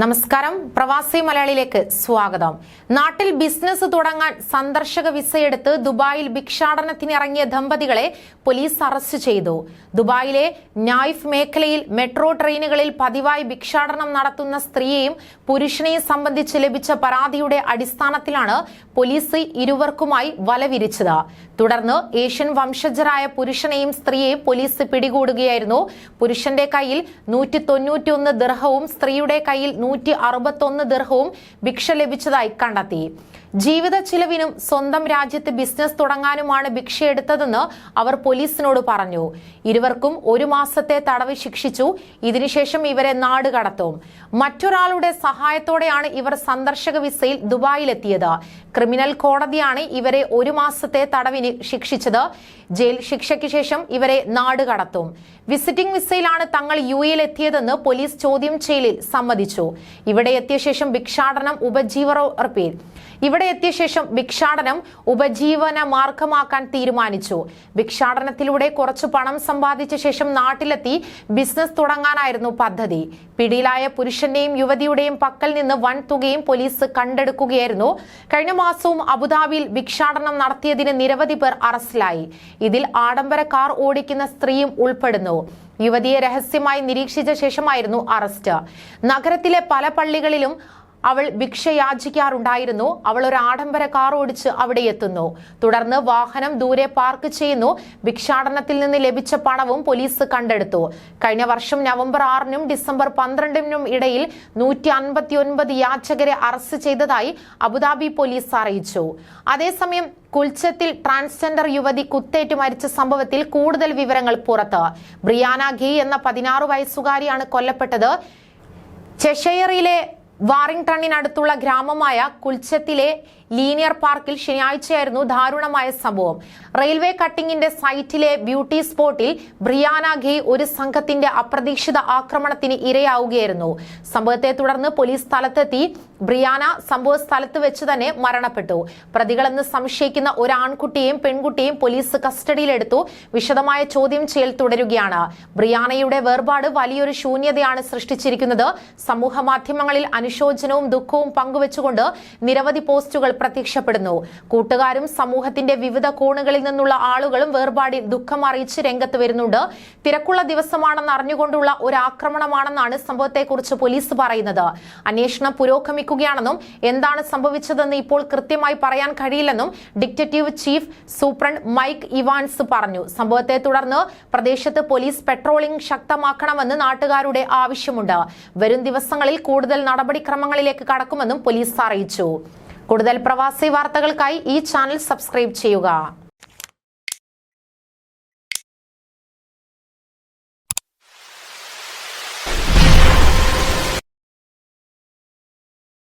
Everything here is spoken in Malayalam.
നമസ്കാരം. പ്രവാസി മലയാളിയിലേക്ക് സ്വാഗതം. നാട്ടിൽ ബിസിനസ് തുടങ്ങാൻ സന്ദർശക വിസയെടുത്ത് ദുബായിൽ ഭിക്ഷാടനത്തിനിറങ്ങിയ ദമ്പതികളെ പോലീസ് അറസ്റ്റ് ചെയ്തു. ദുബായിലെ നായിഫ് മേഖലയിൽ മെട്രോ ട്രെയിനുകളിൽ പതിവായി ഭിക്ഷാടനം നടത്തുന്ന സ്ത്രീയെയും പുരുഷനെയും സംബന്ധിച്ച് ലഭിച്ച പരാതിയുടെ അടിസ്ഥാനത്തിലാണ് പോലീസ് ഇരുവർക്കുമായി വലവിരിച്ചത്. തുടർന്ന് ഏഷ്യൻ വംശജരായ പുരുഷനെയും സ്ത്രീയെയും പോലീസ് പിടികൂടുകയായിരുന്നു. പുരുഷന്റെ കയ്യിൽ നൂറ്റി തൊണ്ണൂറ്റിയൊന്ന് ദർഹവും സ്ത്രീയുടെ കയ്യിൽ നൂറ്റി അറുപത്തൊന്ന് ദർഹവും ഭിക്ഷ ലഭിച്ചതായി കണ്ടെത്തി. ജീവിത ചിലവിനും സ്വന്തം രാജ്യത്ത് ബിസിനസ് തുടങ്ങാനുമാണ് ഭിക്ഷയെടുത്തതെന്ന് അവർ പോലീസിനോട് പറഞ്ഞു. ഇരുവർക്കും ഒരു മാസത്തെ തടവ് ശിക്ഷിച്ചു. ഇതിനുശേഷം ഇവരെ നാട് കടത്തും. മറ്റൊരാളുടെ സഹായത്തോടെയാണ് ഇവർ സന്ദർശക വിസയിൽ ദുബായിലെത്തിയത്. ക്രിമിനൽ കോടതിയാണ് ഇവരെ ഒരു മാസത്തെ തടവിന് ശിക്ഷിച്ചത്. ജയിൽ ശിക്ഷയ്ക്ക് ശേഷം ഇവരെ നാട് കടത്തും. വിസിറ്റിംഗ് വിസയിലാണ് തങ്ങൾ യു എത്തിയതെന്ന് പോലീസ് ചോദ്യം ചെയ്യലിൽ സമ്മതിച്ചു. ഇവിടെ എത്തിയ ശേഷം ഭിക്ഷാടനം ഉപജീവർപ്പിൽ ഇവിടെ എത്തിയ ശേഷം ഭിക്ഷാടനം ഉപജീവന മാർഗമാക്കാൻ തീരുമാനിച്ചു. ഭിക്ഷാടനത്തിലൂടെ കുറച്ച് പണം സമ്പാദിച്ച ശേഷം നാട്ടിലെത്തി ബിസിനസ് തുടങ്ങാനായിരുന്നു പദ്ധതി. പിടിയിലായ പുരുഷന്റെയും യുവതിയുടെയും പക്കൽ നിന്ന് വൻ തുകയും പോലീസ് കണ്ടെടുക്കുകയായിരുന്നു. കഴിഞ്ഞ മാസവും അബുദാബിയിൽ ഭിക്ഷാടനം നടത്തിയതിന് നിരവധി പേർ അറസ്റ്റിലായി. ഇതിൽ ആഡംബര കാർ ഓടിക്കുന്ന സ്ത്രീയും ഉൾപ്പെടുന്നു. യുവതിയെ രഹസ്യമായി നിരീക്ഷിച്ച ശേഷമായിരുന്നു അറസ്റ്റ്. നഗരത്തിലെ പല പള്ളികളിലും അവൾ ഭിക്ഷ യാചിക്കാറുണ്ടായിരുന്നു അവൾ ഒരു ആഡംബര കാർ ഓടിച്ച് അവിടെ എത്തുന്നു. തുടർന്ന് വാഹനം ദൂരെ പാർക്ക് ചെയ്യുന്നു. ഭിക്ഷാടനത്തിൽ നിന്ന് ലഭിച്ച പണവും പോലീസ് കണ്ടെടുത്തു. കഴിഞ്ഞ വർഷം നവംബർ ആറിനും ഡിസംബർ പന്ത്രണ്ടിനും ഇടയിൽ നൂറ്റി അൻപത്തിയൊൻപത് യാചകരെ അറസ്റ്റ് ചെയ്തതായി അബുദാബി പോലീസ് അറിയിച്ചു. അതേസമയം കുൽച്ചത്തിൽ ട്രാൻസ്ജെൻഡർ യുവതി കുത്തേറ്റ് മരിച്ച സംഭവത്തിൽ കൂടുതൽ വിവരങ്ങൾ പുറത്ത്. ബ്രിയാന ഘി എന്ന പതിനാറ് വയസ്സുകാരിയാണ് കൊല്ലപ്പെട്ടത്. ചെഷയറിലെ വാറിംഗ്ടണിനടുത്തുള്ള ഗ്രാമമായ കുൽച്ചത്തിലെ ലീനിയർ പാർക്കിൽ ശനിയാഴ്ചയായിരുന്നു ദാരുണമായ സംഭവം. റെയിൽവേ കട്ടിങ്ങിന്റെ സൈറ്റിലെ ബ്യൂട്ടി സ്പോട്ടിൽ ബ്രിയാന ഖേ ഒരു സംഘത്തിന്റെ അപ്രതീക്ഷിത ആക്രമണത്തിന് ഇരയാവുകയായിരുന്നു. സംഭവത്തെ തുടർന്ന് പോലീസ് സ്ഥലത്തെത്തി ബ്രിയാന സംഭവ സ്ഥലത്ത് വെച്ച് തന്നെ മരണപ്പെട്ടു. പ്രതികളെന്ന് സംശയിക്കുന്ന ഒരു ആൺകുട്ടിയെയും പെൺകുട്ടിയെയും പോലീസ് കസ്റ്റഡിയിലെടുത്തു. വിശദമായ ചോദ്യം ചെയ്യൽ തുടരുകയാണ്. ബ്രിയാനയുടെ വേർപാട് വലിയൊരു ശൂന്യതയാണ് സൃഷ്ടിച്ചിരിക്കുന്നത്. സമൂഹ മാധ്യമങ്ങളിൽ അനുശോചനവും ദുഃഖവും പങ്കുവച്ചുകൊണ്ട് നിരവധി പോസ്റ്റുകൾ പ്രത്യക്ഷപ്പെടുന്നു. കൂട്ടുകാരും സമൂഹത്തിന്റെ വിവിധ കോണുകളിൽ നിന്നുള്ള ആളുകളും വേർപാടിൽ ദുഃഖം അറിയിച്ച് രംഗത്ത് വരുന്നുണ്ട്. തിരക്കുള്ള ദിവസമാണെന്ന് അറിഞ്ഞുകൊണ്ടുള്ള ഒരു ആക്രമണമാണെന്നാണ് സംഭവത്തെക്കുറിച്ച് പോലീസ് പറയുന്നത്. അന്വേഷണം പുരോഗമിക്കുകയാണെന്നും എന്താണ് സംഭവിച്ചതെന്ന് ഇപ്പോൾ കൃത്യമായി പറയാൻ കഴിയില്ലെന്നും detective chief superintendent Mike Evans പറഞ്ഞു. സംഭവത്തെ തുടർന്ന് പ്രദേശത്ത് പോലീസ് പെട്രോളിംഗ് ശക്തമാക്കണമെന്ന് നാട്ടുകാരുടെ ആവശ്യമുണ്ട്. വരും ദിവസങ്ങളിൽ കൂടുതൽ നടപടിക്രമങ്ങളിലേക്ക് കടക്കുമെന്നും പോലീസ് അറിയിച്ചു. കൂടുതൽ പ്രവാസി വാർത്തകൾക്കായി ഈ ചാനൽ സബ്സ്ക്രൈബ് ചെയ്യുക.